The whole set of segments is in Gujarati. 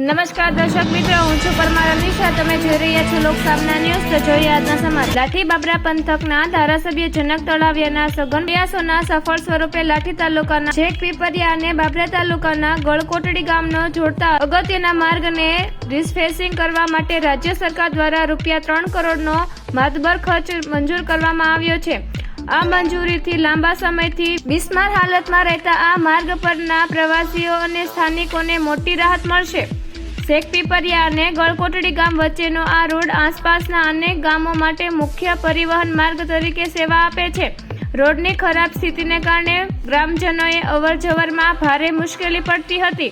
નમસ્કાર દર્શક મિત્રો, હું છું પરમાર અનિશા તમે જોઈ રહ્યા છો લોકસામના ન્યૂઝ. તો જોઈએ આજના સમાચાર. લાઠી બાબરા પંથકના ધારાસભ્ય જનક તળાવિયાના સઘન પ્રયાસોના સફળ સ્વરૂપે લાઠી તાલુકાના જેઠ પીપરિયા અને બાબરા તાલુકાના ગળકોટડી ગામનો જોડતા અગત્યના માર્ગને રિસફેસિંગ કરવા માટે રાજ્ય સરકાર દ્વારા રૂપિયા ત્રણ કરોડનો માતબર ખર્ચ મંજૂર કરવામાં આવ્યો છે. આ મંજૂરીથી લાંબા સમયથી બિસ્માર હાલતમાં રહેતા આ માર્ગ પરના પ્રવાસીઓ અને સ્થાનિકોને મોટી રાહત મળશે. શેખ પીપરિયા અને ગળકોટડી ગામ વચ્ચેનો આ રોડ આસપાસના અનેક ગામો માટે મુખ્ય પરિવહન માર્ગ તરીકે સેવા આપે છે. રોડની ખરાબ સ્થિતિને કારણે ગ્રામજનોએ અવરજવરમાં ભારે મુશ્કેલી પડતી હતી.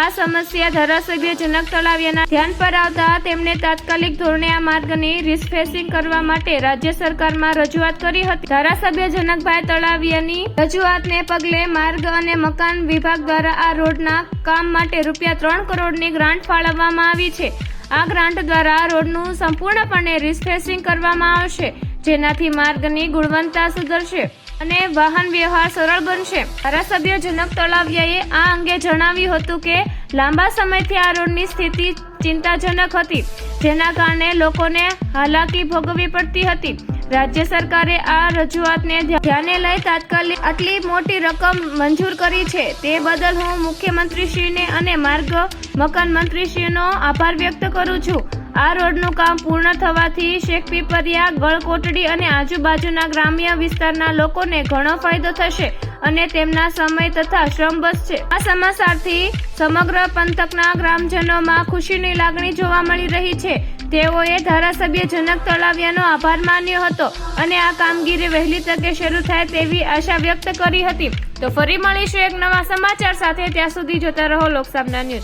આ સમસ્યા ધારાસભ્ય જનક તળાવિયાના ધ્યાન પર આવતા તેમણે તાત્કાલિક ધોરણે આ માર્ગની રિસફેસિંગ કરવા માટે રાજ્ય સરકારમાં રજૂઆત કરી હતી. ધારાસભ્ય જનકભાઈ તળાવિયાની રજૂઆતને પગલે માર્ગ અને મકાન વિભાગ દ્વારા આ રોડના કામ માટે રૂપિયા ત્રણ કરોડની ગ્રાન્ટ ફાળવવામાં આવી છે. આ ગ્રાન્ટ દ્વારા રોડનું સંપૂર્ણપણે રિસફેસિંગ કરવામાં આવશે, જેનાથી માર્ગની ગુણવત્તા સુધરશે. અને વાહન વ્યવહાર સરળ બનશે. ધારાસભ્ય જનક તળાવિયાએ આ અંગે જણાવ્યું હતું કે, લાંબા સમયથી આ રોડની સ્થિતિ ચિંતાજનક હતી, જેના કારણે લોકોને હાલાકી ભોગવવી પડતી હતી. રાજ્ય સરકારે આ રજૂઆતને ધ્યાને લઈ તાત્કાલિક આટલી મોટી રકમ મંજૂર કરી છે. તે બદલ હું મુખ્યમંત્રીશ્રીને અને માર્ગ મકાન મંત્રીશ્રીનો આભાર વ્યક્ત કરું છું. આ રોડનું કામ પૂર્ણ થવાથી શેખ પીપરિયા ગળકોટડી અને આજુબાજુના ગ્રામ્ય વિસ્તારના લોકોને ઘણો ફાયદો થશે અને તેમના સમય તથા શ્રમ બચશે. આ સમાચારથી સમગ્ર પંથકના ગ્રામજનોમાં ખુશીની લાગણી જોવા મળી રહી છે. તેઓએ ધારાસભ્ય જનક તળાવિયાનો આભાર માન્યો હતો અને આ કામગીરી વહેલી તકે શરૂ થાય તેવી આશા વ્યક્ત કરી હતી. તો ફરી મળીશું એક નવા સમાચાર સાથે. ત્યાં સુધી જોતા રહો લોકસામના ન્યૂઝ.